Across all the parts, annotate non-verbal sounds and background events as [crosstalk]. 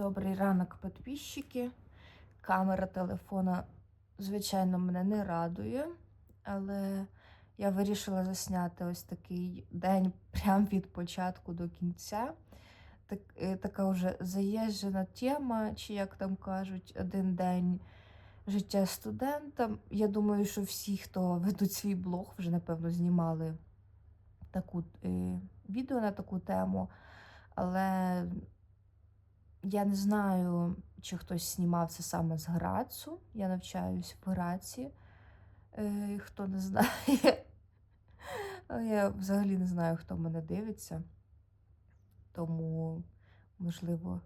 Добрий ранок, підписчики. Камера телефона, звичайно, мене не радує, але я вирішила засняти ось такий день [laughs] прямо від початку до кінця. Так, е, така вже заїжджена тема, чи як там кажуть, один день життя студента. Я думаю, що всі, хто ведуть свій блог, вже напевно знімали таку е, відео на таку тему. Але я не знаю, чи хтось знімав це саме з Грацу. Я навчаюсь в Граці. Е, хто не знає. Але Я взагалі не знаю, хто мене дивиться. Тому, можливо,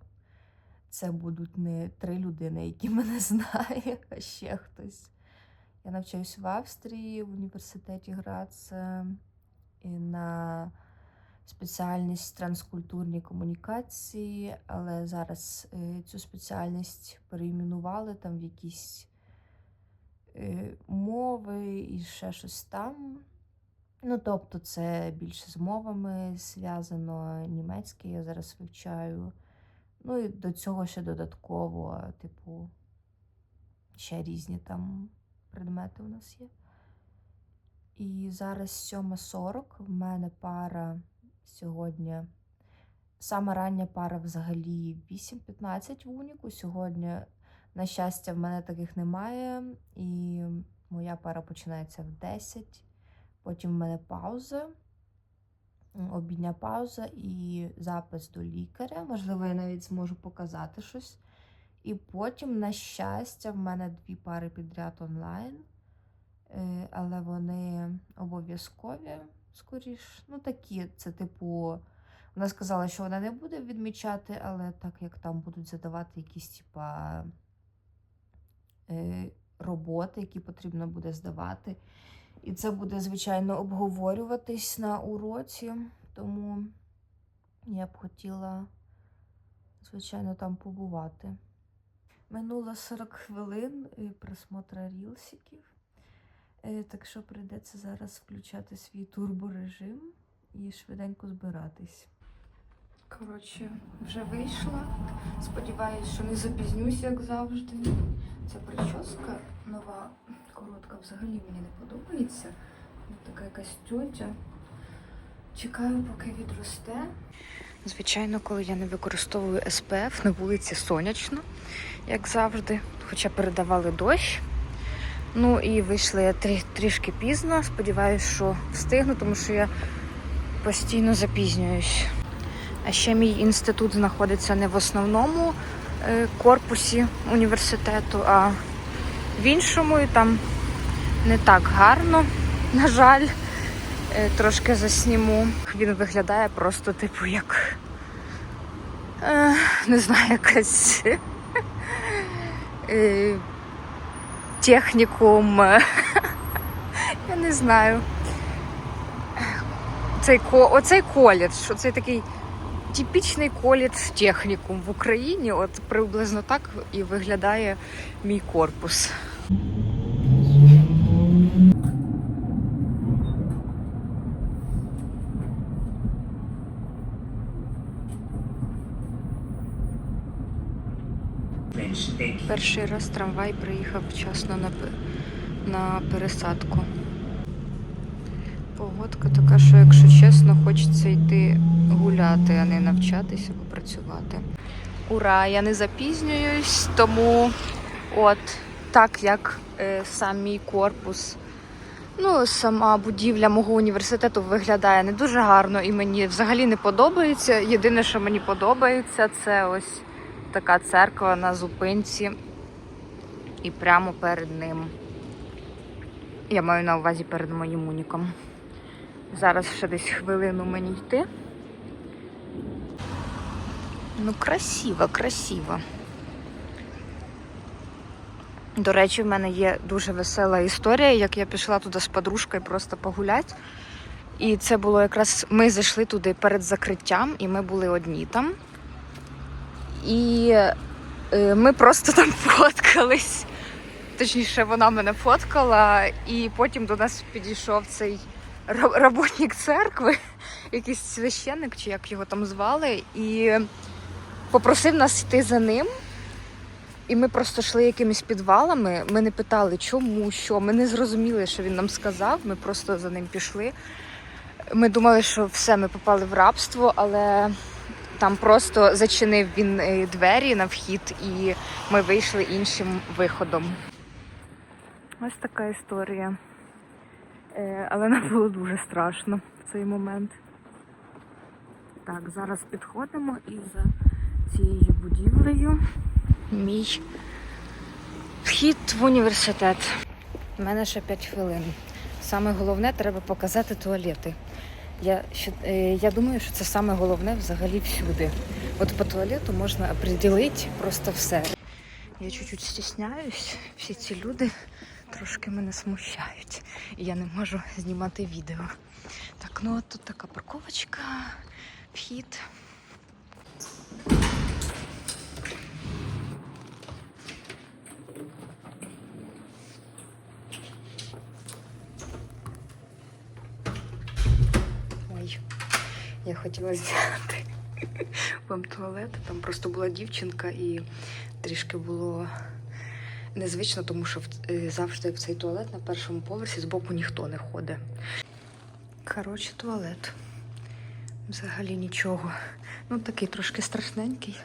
це будуть не три людини, які мене знають, а ще хтось. Я навчаюсь в Австрії в університеті Граца і на спеціальність транскультурні комунікації, але зараз е, цю спеціальність перейменували там в якісь е, мови і ще щось там. Ну, тобто, це більше з мовами зв'язано німецьке, я зараз вивчаю. Ну і до цього ще додатково, типу, ще різні там предмети у нас є. І зараз 7.40. В мене пара сьогодні. Сама рання пара взагалі 8.15 в уніку. Сьогодні, на щастя, в мене таких немає. І моя пара починається в 10. Потім в мене пауза, обідня пауза і запис до лікаря. Можливо, я навіть зможу показати щось. І потім, на щастя, в мене дві пари підряд онлайн. Е, але вони обов'язкові, скоріш. Ну, такі, це типу. Вона сказала, що вона не буде відмічати, але так як там будуть задавати якісь, типа, е, роботи, які потрібно буде здавати. І це буде, звичайно, обговорюватись на уроці. Тому я б хотіла, звичайно, там побувати. Минуло 40 хвилин е, просмотра рілсиків. Е, Так що прийдеться зараз включати свій турборежим і швиденько збиратись. Коротше, вже вийшла. Сподіваюсь, що не запізнюсь, як завжди. Ця прическа нова, коротка, взагалі мені не подобається. Така якась тьотя. Чекаю, поки відросте. Звичайно, коли я не використовую СПФ, на вулиці сонячно, як завжди, хоча передавали дощ. Ну і вийшла я трі, трішки пізно. Сподіваюсь, що встигну, тому що я постійно запізнююсь. А ще мій інститут знаходиться не в основному е, корпусі університету, а в іншому, і там не так гарно, [laughs] на жаль. Е, Трошки засніму. Він виглядає просто, типу, як е, не знаю, якась [laughs] технікум. [laughs] Я не знаю. Цей, оцей коледж, оцей такий типічний коледж технікум в Україні. От приблизно так і виглядає мій корпус. Перший раз трамвай приїхав вчасно на, на пересадку. Погодка така, що, якщо чесно, хочеться йти гуляти, а не навчатися або працювати. Ура! Я не запізнююсь, тому от так як е, сам мій корпус, ну, сама будівля мого університету виглядає не дуже гарно і мені взагалі не подобається. Єдине, що мені подобається, це ось така церква на зупинці і прямо перед ним. Я маю на увазі перед моїм уніком. Зараз ще десь хвилину мені йти. Ну, красиво, красиво. До речі, в мене є дуже весела історія, як я пішла туди з подружкою просто погуляти. І це було якраз ми зайшли туди перед закриттям, і ми були одні там. І е, ми просто там [laughs] фоткались. Точніше, вона мене фоткала, і потім до нас підійшов цей работник церкви, [laughs] якийсь священник, чи як його там звали, і попросив нас йти за ним. І ми просто йшли якимись підвалами. Ми не питали, чому, що. Ми не зрозуміли, що він нам сказав. Ми просто за ним пішли. Ми думали, що все, ми попали в рабство, але там просто зачинив він е, двері на вхід, і ми вийшли іншим виходом. Ось така історія. Е, Але нам було дуже страшно в цей момент. Так, зараз підходимо і за цією будівлею мій вхід в університет. У мене ще 5 хвилин. Саме головне треба показати туалети. Я, е, я думаю, що це саме головне взагалі всюди. От по туалету можна приділити просто все. Я чуть-чуть стісняюсь, всі ці люди трошки мене смущають. І я не можу знімати відео. Так, ну от тут така парковочка, вхід. Я хотіла зняти [laughs] вам туалет. Там просто була дівчинка і трішки було незвично, тому що е, завжди в цей туалет на першому поверсі збоку ніхто не ходить. Коротше, туалет. Взагалі нічого. Ну, такий трошки страшненький.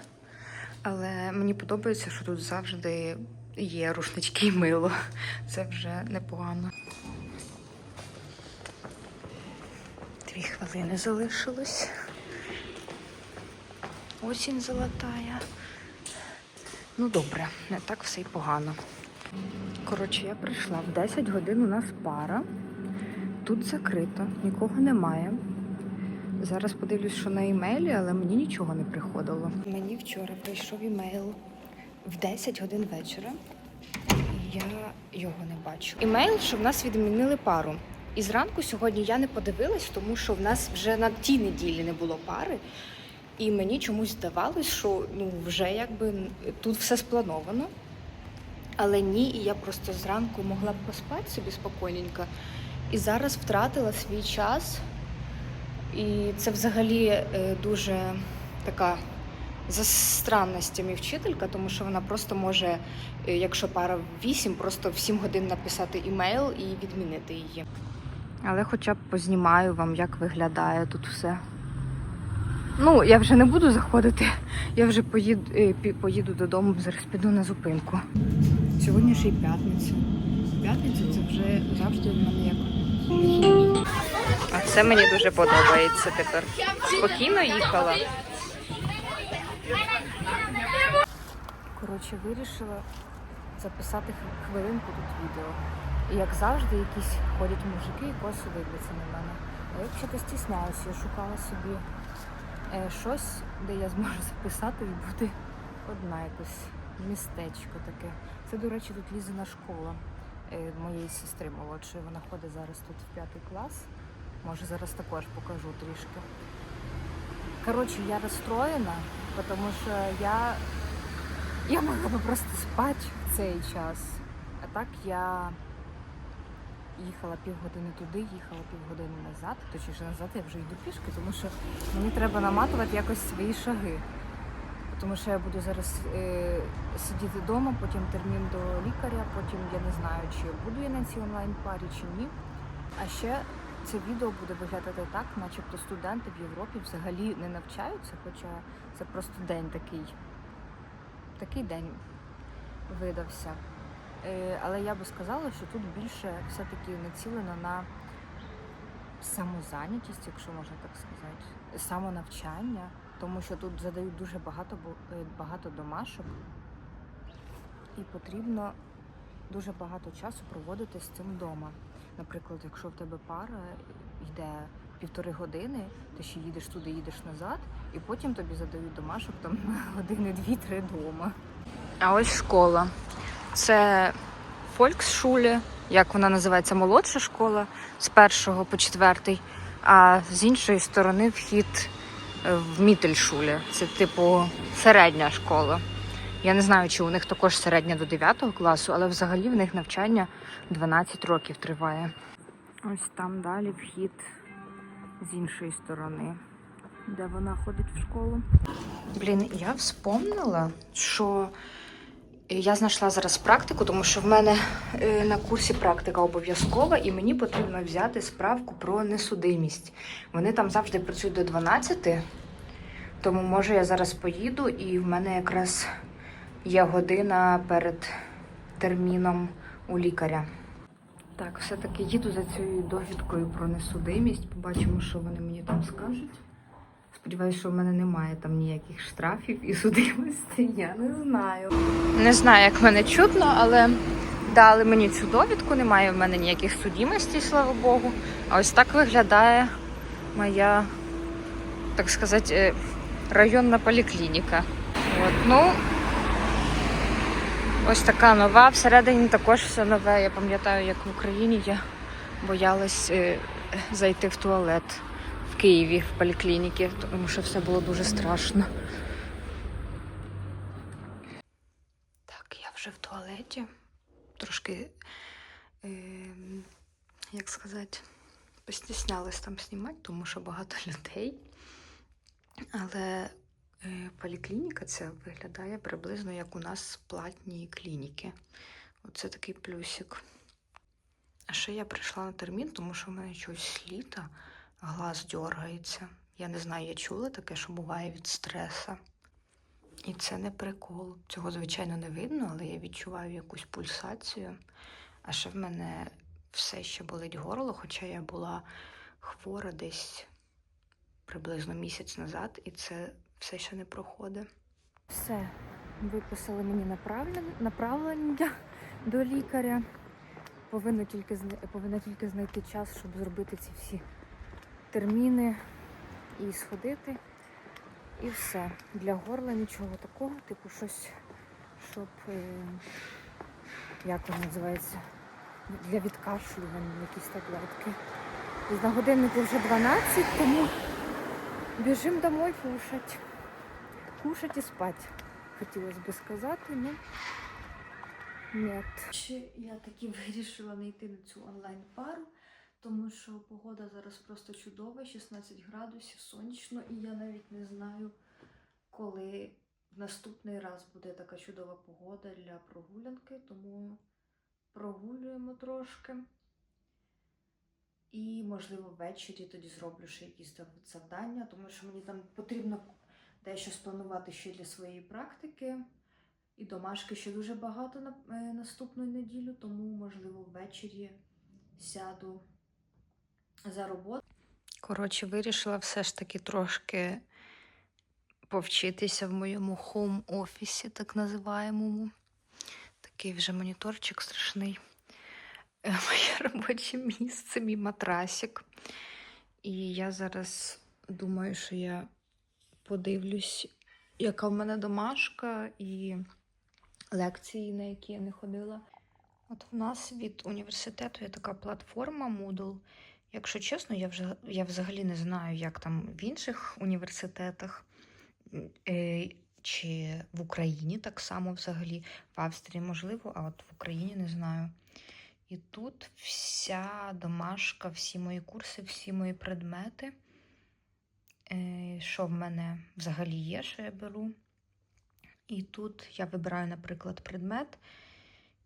Але мені подобається, що тут завжди є рушнички і мило. Це вже непогано. Дві залишилось. Осінь золотая. Ну добре, не так все й погано. Коротше, я прийшла в 10 годин у нас пара. Тут закрито, нікого немає. Зараз подивлюсь, що на імейлі, але мені нічого не приходило. Мені вчора прийшов імейл в 10 годин вечора. Я його не бачу. Імейл, що в нас відмінили пару. І зранку сьогодні я не подивилась, тому що в нас вже на тій неділі не було пари. І мені чомусь здавалось, що ну вже якби тут все сплановано. Але ні, і я просто зранку могла б поспати собі спокійненько. І зараз втратила свій час. І це взагалі е, дуже така за странностями вчителька, тому що вона просто може, е, якщо пара в 8, просто в 7 годин написати імейл і відмінити її. Але хоча б познімаю вам, як виглядає тут все. Ну, я вже не буду заходити, я вже поїду, е, поїду додому, зараз піду на зупинку. Сьогодні ще й п'ятниця. П'ятниця це вже завжди в мене як. А це мені дуже подобається тепер. Спокійно їхала. Коротше, вирішила записати хвилинку тут відео. Як завжди, якісь ходять мужики і косо дивляться на мене. А я взагалі стісняюся, я шукала собі е, щось, де я зможу записати і бути одна якось містечко таке. Це, до речі, тут Лізина школа е, моєї сестри молодшої. Вона ходить зараз тут в п'ятий клас. Може, зараз також покажу трішки. Коротше, я розстроєна, тому що я, я могла би просто спати в цей час. А так я їхала півгодини туди, їхала півгодини назад. Точніше назад я вже йду пішки, тому що мені треба наматувати якось свої шаги. Тому що я буду зараз е, сидіти вдома, потім термін до лікаря, потім я не знаю, чи буду я на цій онлайн-парі чи ні. А ще це відео буде виглядати так, начебто студенти в Європі взагалі не навчаються, хоча це просто день такий. Такий день видався. Е, але я би сказала, що тут більше все-таки націлено на самозайнятість, якщо можна так сказати, самонавчання, тому що тут задають дуже багато, е, багато домашок, і потрібно дуже багато часу проводити з цим вдома. Наприклад, якщо в тебе пара йде півтори години, ти ще їдеш туди, їдеш назад, і потім тобі задають домашок там [laughs] години дві-три вдома. А ось школа. Це Фольксшуле, як вона називається, молодша школа з першого по четвертий, а з іншої сторони вхід е, в Мітельшуле. Це типу середня школа. Я не знаю, чи у них також середня до 9 класу, але взагалі в них навчання 12 років триває. Ось там далі вхід з іншої сторони. де вона ходить в школу. Блін, я вспомнила, що я знайшла зараз практику, тому що в мене е, на курсі практика обов'язкова, і мені потрібно взяти справку про несудимість. Вони там завжди працюють до 12, тому може я зараз поїду, і в мене якраз є година перед терміном у лікаря. Так, все-таки їду за цією довідкою про несудимість. Побачимо, що вони мені там скажуть. Сподіваюся, що в мене немає там ніяких штрафів і судимості. Я не знаю. Не знаю, як мене чутно, але дали мені цю довідку. Немає в мене ніяких судимостей, слава Богу. А ось так виглядає моя, так сказати, е, районна поліклініка. От, ну, ось така нова. Всередині також все нове. Я пам'ятаю, як в Україні я боялась е, зайти в туалет в Києві в поліклініки, тому що все було дуже страшно. Так, я вже в туалеті. Трошки, е, як сказати, постіснялась там знімати, тому що багато [laughs] людей. Але е, поліклініка ця виглядає приблизно як у нас платні клініки. Оце такий плюсик. А ще я прийшла на термін, тому що в мене щось літа глаз дергається. Я не знаю, я чула таке, що буває від стреса. І це не прикол. Цього, звичайно, не видно, але я відчуваю якусь пульсацію. А ще в мене все ще болить горло, хоча я була хвора десь приблизно місяць назад, і це все ще не проходить. Все, виписали мені направлення, до лікаря. Повинна тільки, повинна тільки знайти час, щоб зробити ці всі терміни і сходити. І все. Для горла нічого такого, типу щось, щоб. Е, як воно називається? Для відкашлювання якісь таблетки. І на годиннику вже 12, тому біжимо домой кушать. Кушать і спать. Хотілося би сказати, ну. Ще я таки [laughs] вирішила не йти на цю онлайн-пару, тому що погода зараз просто чудова, 16 градусів, сонячно, і я навіть не знаю, коли в наступний раз буде така чудова погода для прогулянки, тому прогулюємо трошки. І, можливо, ввечері тоді зроблю ще якісь завдання, тому що мені там потрібно дещо спланувати ще для своєї практики. І домашки ще дуже багато на е, наступну неділю, тому, можливо, ввечері сяду за роботу. Коротше, вирішила все ж таки трошки повчитися в моєму хоум-офісі, так називаємому. Такий вже моніторчик страшний. Е, Моє робоче місце, мій матрасик. І я зараз думаю, що я подивлюсь, яка в мене домашка і лекції, на які я не ходила. От в нас від університету є така платформа Moodle. Якщо чесно, я вже я взагалі не знаю, як там в інших університетах е, чи в Україні так само взагалі. В Австрії можливо, а от в Україні не знаю. І тут вся домашка, всі мої курси, всі мої предмети. Е, що в мене взагалі є, що я беру. І тут я вибираю, наприклад, предмет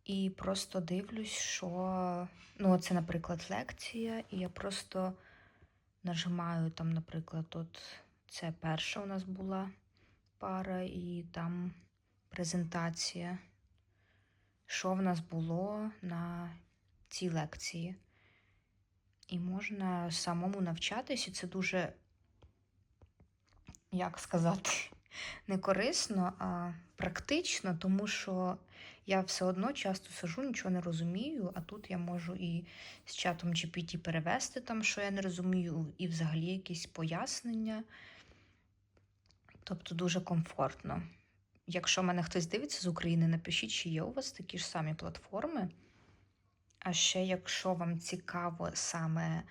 і просто дивлюсь, що. Ну, це, наприклад, лекція, і я просто нажимаю там, наприклад, от це перша у нас була пара, і там презентація, що в нас було на цій лекції. І можна самому навчатись, і це дуже, як сказати, не корисно, а практично, тому що я все одно часто сижу, нічого не розумію, а тут я можу і з чатом GPT перевести там, що я не розумію, і взагалі якісь пояснення. Тобто дуже комфортно. Якщо мене хтось дивиться з України, напишіть, чи є у вас такі ж самі платформи. А ще, якщо вам цікаво саме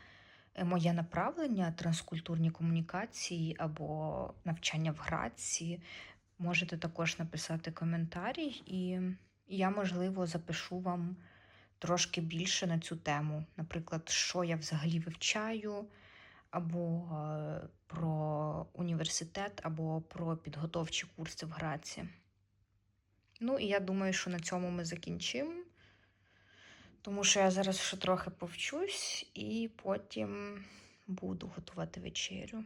моє направлення, транскультурні комунікації або навчання в Граці, можете також написати коментарі, і я, можливо, запишу вам трошки більше на цю тему. Наприклад, що я взагалі вивчаю, або е, про університет, або про підготовчі курси в Граці. Ну, і я думаю, що на цьому ми закінчимо. Тому що я зараз ще трохи повчусь і потім буду готувати вечерю.